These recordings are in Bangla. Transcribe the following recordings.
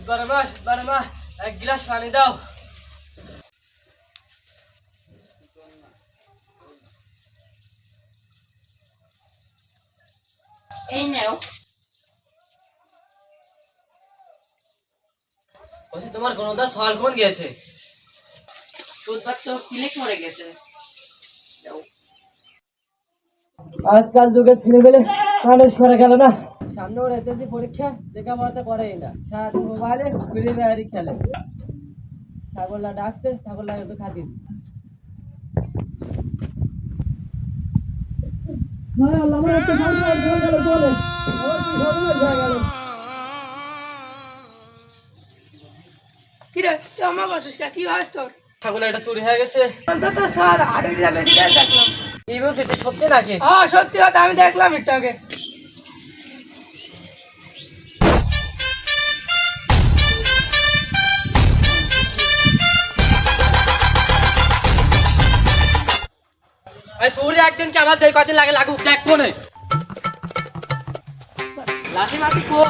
সুদবারে মা সুদবারে মা এক গিলাস পানি দাও এই নাও বলছি তোমার গণদার সওয়াল কোন গিয়েছে বুধবার তো ক্লিক মরে গেছে। আজকাল যুগের ছেলে পেলে মানুষ করা গেল না। সামনে ওর এসএসসি পরীক্ষা লেখাপড়া তো করেই না। সারাদিন মোবাইলে ফ্রি ফায়ারই খেলে। ডাকছে একটু খাতি কিরে তুই বসিস কি? হয় তোর? ছাগল এটা চুরি হয়ে গেছে। অন্তত বেশি দেখলাম। ইউনিভার্সিটি সত্যি নাকি? হ্যাঁ সত্যি কথা আমি দেখলাম একটু আগে। চুরি একদিন আমার যেই কদিন লাগে লাগুক? দেখ কোনে। লাঠি মাটি কো?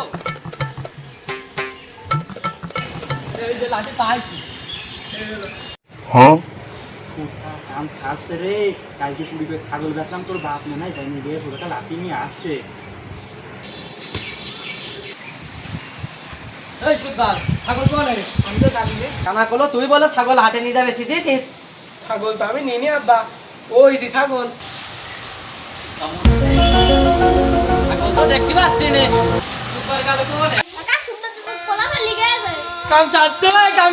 এই যে লাঠি পাইছি কাম খাচ্ছে রে। কালকে চুরি করে ছাগল বেচলাম তোর বাপ মনে হয় পুরোটা লাঠি নিয়ে আসছে। এই ছাগল কোনে? আমি তো জানি কানা কলো তুই বলে ছাগল হাতে নিয়ে যাবে ছাগল তো আমি নিনি আব্বা। ওই যে ছাগল। দেখতে পাচ্ছি কাম চাচ্ছে কাম